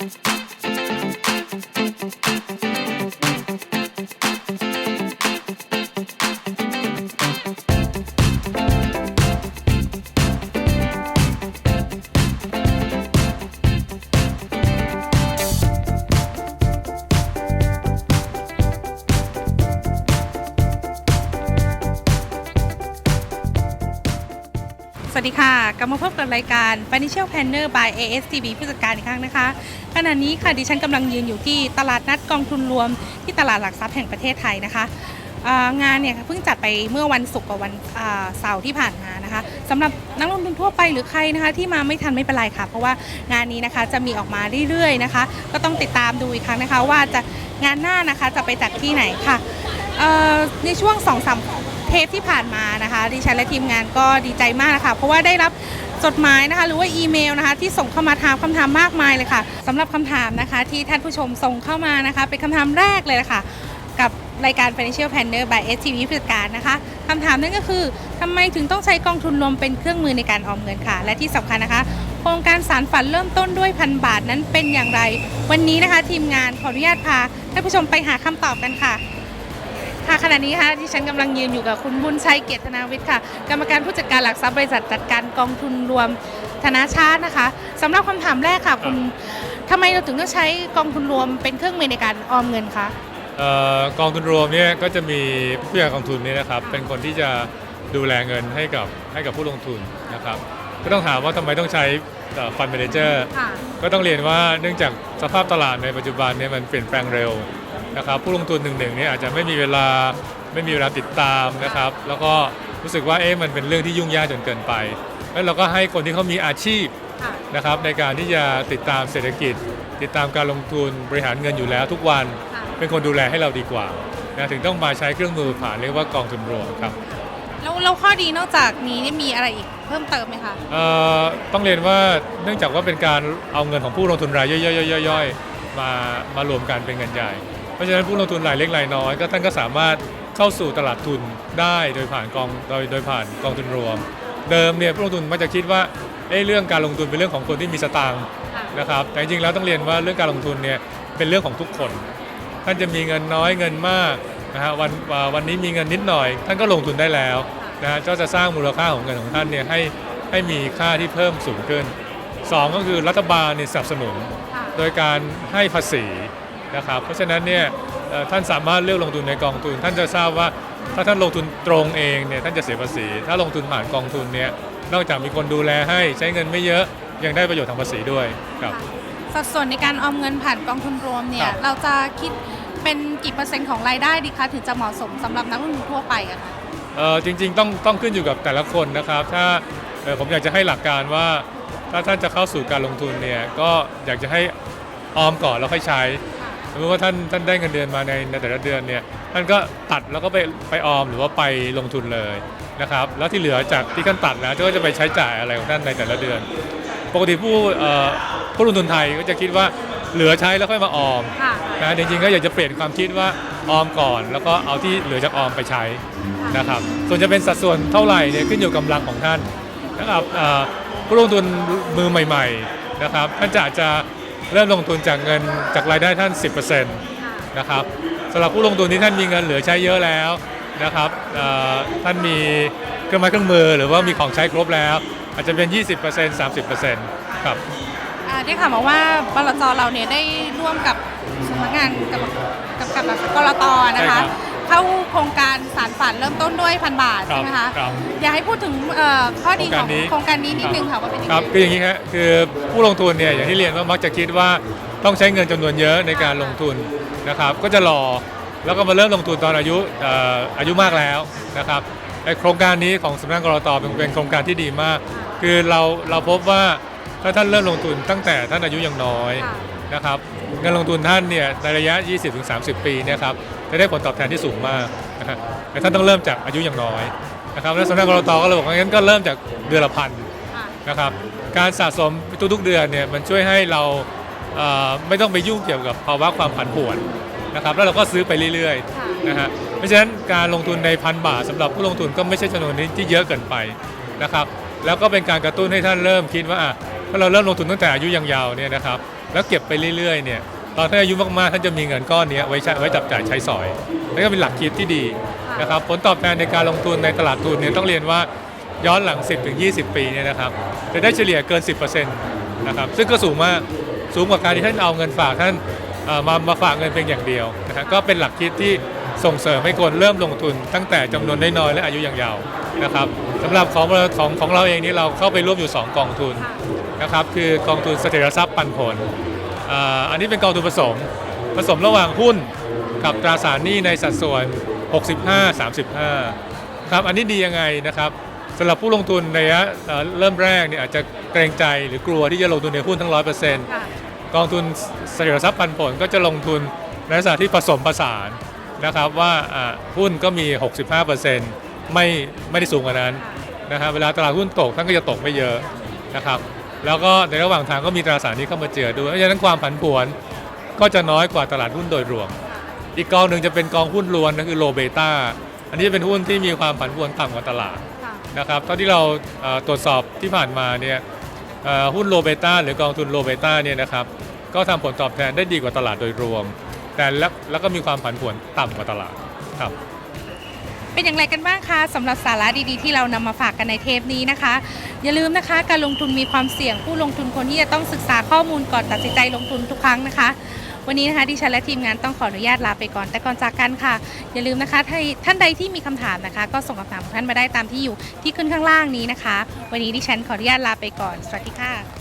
ส วัสดีค่ะ กลับมาพบกับรายการ Financial Planner by ASTB ผู้จัดการอีกครั้งนะคะ ขณะนี้ค่ะดิฉันกำลังยืนอยู่ที่ตลาดนัดกองทุนรวมที่ตลาดหลักทรัพย์แห่งประเทศไทยนะคะงานเนี่ยเพิ่งจัดไปเมื่อวันศุกร์กับวันเสาร์ที่ผ่านมานะคะสำหรับนักลงทุนทั่วไปหรือใครนะคะที่มาไม่ทันไม่เป็นไรค่ะ เพราะว่างานนี้นะคะจะมีออกมาเรื่อยๆนะคะ ก็ต้องติดตามดูอีกครั้งนะคะ ว่าจะงานหน้านะคะจะไปจัดที่ไหนค่ะในช่วง2อส เทปที่ผ่านมานะคะดิฉันและทีมงานก็ดีใจมากนะคะเพราะว่าได้รับจดหมายนะคะ หรือว่าอีเมลนะคะ ที่ส่งเข้ามาถามคำถามมากมายเลยค่ะสำหรับคำถามนะคะ ที่ท่านผู้ชมส่งเข้ามานะคะ เป็นคำถามแรกเลยะค่ะกับรายการ Financial Planner by STV ผู้จัดการนะคะคำถามนั่นก็คือทำไมถึงต้องใช้กองทุนรวมเป็นเครื่องมือในการออมเงินค่ะ และที่สำคัญนะคะ โครงการสารฝันเริ่มต้นด้วยพันบาทนั้นเป็นอย่างไร วันนี้นะคะ ทีมงานขออนุญาตพาท่านผู้ชมไปหาคำตอบกันค่ะ ค่ะขณะนี้ค่ะที่ฉันกำลังยืนอยู่กับคุณบุญชัยเกียรติธนาวิทย์ค่ะ กรรมการผู้จัดการหลักทรัพย์บริษัทจัดการกองทุนรวมธนาชาตินะคะสำหรับคำถามแรกค่ะ คุณทำไมเราถึงต้องใช้กองทุนรวมเป็นเครื่องมือในการออมเงินคะเอ่อกองทุนรวมเนี่ยก็จะมีผู้จัดการกองทุนเนี่ยนะครับเป็นคนที่จะดูแลเงินให้กับให้กับผู้ลงทุนนะครับก็ต้องถามว่าทำไมต้องใช้ฟันเมนเจอร์ ค่ะ ก็ต้องเรียนว่าเนื่องจากสภาพตลาดในปัจจุบันเนี่ยมันเปลี่ยนแปลงเร็ว นะครับผู้ลงทุนหนึ่งหนึ่งเนี่ยอาจจะไม่มีเวลาไม่มีเวลาติดตามนะครับแล้วก็รู้สึกว่าเอ๊ะมันเป็นเรื่องที่ยุ่งยากจนเกินไปแล้วเราก็ให้คนที่เขามีอาชีพค่ะนะครับในการที่จะติดตามเศรษฐกิจ ติดตามการลงทุนบริหารเงินอยู่แล้วทุกวันค่ะเป็นคนดูแลให้เราดีกว่านะถึงต้องมาใช้เครื่องมือผ่านเรียกว่ากองทุนรวมครับแล้วแล้วข้อดีนอกจากนี้นี่มีอะไรอีกเพิ่มเติมไหมคะเอ่อต้องเรียนว่าเนื่องจากว่าเป็นการเอาเงินของผู้ลงทุนรายย่อยๆๆๆๆมา มารวมกันเป็นเงินใหญ่เพ ราะฉะนั้นผู้ลงทุนรายเล็กรายน้อย ก็ท่านก็สามารถเข้าสู่ตลาดทุนได้โดยผ่านกองโดยโดยผ่านกองทุนรวม เดิมเนี่ยผู้ลงทุนมักจะคิดว่าเอ้เรื่องการลงทุนเป็นเรื่องของคนที่มีสตางค์นะครับแต่จริงๆแล้วต้องเรียนว่าเรื่องการลงทุนเนี่ยเป็นเรื่องของทุกคน ท่านจะมีเงินน้อยเงินมากนะฮะวันวันนี้มีเงินนิดหน่อย ท่านก็ลงทุนได้แล้วนะฮะก็จะสร้างมูลค่าของเงินของท่านเนี่ยให้ให้มีค่าที่เพิ่มสูงขึ้นสองก็คือรัฐบาลเนี่ยสนับสนุน โดยการให้ภาษี นะครับเพราะฉะนั้นเนี่ยเอ่อท่านสามารถเลือกลงทุนในกองทุน ท่านจะทราบว่าถ้าท่านลงทุนตรงเองเนี่ยท่านจะเสียภาษี ถ้าลงทุนผ่านกองทุนเนี่ยนอกจากมีคนดูแลให้ใช้เงินไม่เยอะยังได้ประโยชน์ทางภาษีด้วยครับสัดส่วนในการออมเงินผ่านกองทุนรวมเนี่คยรับเราจะคิดเป็นกี่เปอร์เซ็นต์ของรายได้ดีคะถึงจะเหมาะสมสำหรับนักลงทุนทั่วไปอะค่ะเอ่อจริงๆต้องต้องขึ้นอยู่กับแต่ละคนนะครับ ถ้าเอ่อผมอยากจะให้หลักการว่า ถ้าท่านจะเข้าสู่การลงทุนเนี่ยก็อยากจะให้ออมก่อนแล้วค่อยใช้ สมมติว่าท่านท่านได้เงินเดือนมาในในแต่ละเดือนเนี่ยท่านก็ตัดแล้วก็ไปไปออมหรือว่าไปลงทุนเลยนะครับแล้วที่เหลือจากที่ท่านตัดแล้วก็จะไปใช้จ่ายอะไรของท่านในแต่ละเดือน ปกติผู้เอ่อผู้ลงทุนไทยก็จะคิดว่าเหลือใช้แล้วค่อยมาออมค่ะนะจริงๆก็อยากจะเปลี่ยนความคิดว่าออมก่อน แล้วก็เอาที่เหลือจากออมไปใช้นะครับส่วนจะเป็นสัดส่วนเท่าไหร่เนี่ยขึ้นอยู่กับกำลังของท่านนะครับอ่าผู้ลงทุนมือใหม่ ๆนะครับท่านจะอาจจะ เริ่มลงทุนจากเงินจากรายได้ท่าน 10%นะครับสำหรับผู้ลงทุนที่ท่านมีเงินเหลือใช้เยอะแล้วนะครับอ่าท่านมีเครื่องไม้เครื่องมือหรือว่ามีของใช้ครบแล้ว อาจจะเป็น 20% 30%ครับอ่าได้ข่าวมาว่าบลจเราเนี่ยได้ร่วมกับสำนักงานกับกับกับกับกรตนะใช่ครัคะบ เข้าโครงการสารฝันเริ่มต้นด้วยพันบาทครับใช่ไหมคะครับอยากให้พูดถึงเอ่อข้อดีของโครงการนี้โครงการนี้นิดนึงค่ะว่าเป็นยังคไงรับคืออย่างนี้ครับคือผู้ลงทุนเนี่ยอย่างที่เรียนว่ามักจะคิดว่าต้องใช้เงินจำนวนเยอะในการลงทุนนะครับก็จะรอแล้วก็มาเริ่มลงทุนตอนอายุเอ่ออายุมากแล้วนะครับไอโครงการนี้ของสำนักงานกรตเป็นเป็นโครงการที่ดีมาก คือเราเราพบว่าถ้าท่านเริ่มลงทุนตั้งแต่ท่านอายุยังน้อย ค่ะ นะครับเงินลงทุนท่านเนี่ยในระยะ 20-30 ปีเนี่ยครับจะได้ผลตอบแทนที่สูงมากนะครับแต่ท่านต้องเริ่มจากอายุยังน้อยนะครับแล้วสำนักงานกรตก็เลยบอกว่างั้นก็เริ่มจากเดือนละพันค่ะนะครับการสะสมทุกๆเดือนเนี่ยมันช่วยให้เราเอ่อไม่ต้องไปยุ่งเกี่ยวกับภาวะความผันผวนนะครับแล้วเราก็ซื้อไปเรื่อยค่ะๆนะฮะเพราะฉะนั้นการลงทุนในพันบาทสำหรับผู้ลงทุนก็ไม่ใช่จำนวนนี้ที่เยอะเกินไปนะครับแล้วก็เป็นการกระตุ้นให้ท่านเริ่มคิดว่าอะถ้าเราเริ่มลงทุนตั้งแต่อายุยังเยาวเนี่ยนะครับ แล้วเก็บไปเรื่อยๆเนี่ยตอนท่านอายุมากๆท่านจะมีเงินก้อนเนี้ยไว้ใช้ไว้จับจ่ายใช้สอยนั่นก็เป็นหลักคิดที่ดีนะครับผลตอบแทนในการลงทุนในตลาดทุนเนี่ยต้องเรียนว่าย้อนหลัง 10-20 ปีเนี่ยนะครับจะได้เฉลี่ยเกิน 10%นะครับซึ่งก็สูงมากสูงกว่าการที่ท่านเอาเงินฝากท่านเอ่อมามาฝากเงินเพียงอย่างเดียวนะครับก็เป็นหลักคิดที่ส่งเสริมให้คนเริ่มลงทุนตั้งแต่จำนวนน้อยๆและอายุยังยาวนะครับสำหรับของเราของของเราเองนี่เราเข้าไปร่วมอยู่ 2 กองทุน นะครับคือกองทุนเสถียรทรัพย์ปันผลอ่าอันนี้เป็นกองทุนผสมผสมระหว่างหุ้นกับตราสารหนี้ในสัดส่วน 65 35ครับอันนี้ดียังไงนะครับสำหรับผู้ลงทุนในระยะเอ่อเริ่มแรกเนี่ยอาจจะเกรงใจหรือกลัวที่จะลงทุนในหุ้นทั้ง 100%ค่ะกองทุนเสถียรทรัพย์ปันผลก็จะลงทุนในลักษณะที่ผสมผสานนะครับว่าอ่าหุ้นก็มี 65%ไม่ไม่ได้สูงกว่านั้นนะครับเวลาตลาดหุ้นตกท่านก็จะตกไม่เยอะนะครับ แล้วก็ในระหว่างทางก็มีตราสารหนี้เข้ามาเจือด้วยเพราะฉะนั้นความผันผวนก็จะน้อยกว่าตลาดหุ้นโดยรวม อีกกองหนึ่งจะเป็นกองหุ้นล้วนนั่นคือโลเบต้าอันนี้จะเป็นหุ้นที่มีความผันผวนต่ำกว่าตลาดค่ะนะครับเท่าที่เราเอ่อตรวจสอบที่ผ่านมาเนี่ยเอ่อหุ้นโลเบต้าหรือกองทุนโลเบต้าเนี่ยนะครับก็ทำผลตอบแทนได้ดีกว่าตลาดโดยรวม แต่แล้วแล้วก็มีความผันผวนต่ำกว่าตลาดครับ เป็นอย่างไรกันบ้างคะสำหรับสาระดีๆ ที่เรานำมาฝากกันในเทปนี้นะคะ อย่าลืมนะคะ การลงทุนมีความเสี่ยงผู้ลงทุนคนที่จะต้องศึกษาข้อมูลก่อนตัดสินใจลงทุนทุกครั้งนะคะ วันนี้นะคะดิฉันและทีมงานต้องขออนุญาตลาไปก่อนแต่ก่อนจากกันค่ะ อย่าลืมนะคะถ้าท่านใดที่มีคำถามนะคะ ก็ส่งคำถามของท่านมาได้ตามที่อยู่ที่ขึ้นข้างล่างนี้นะคะ วันนี้ดิฉันขออนุญาตลาไปก่อนสวัสดีค่ะ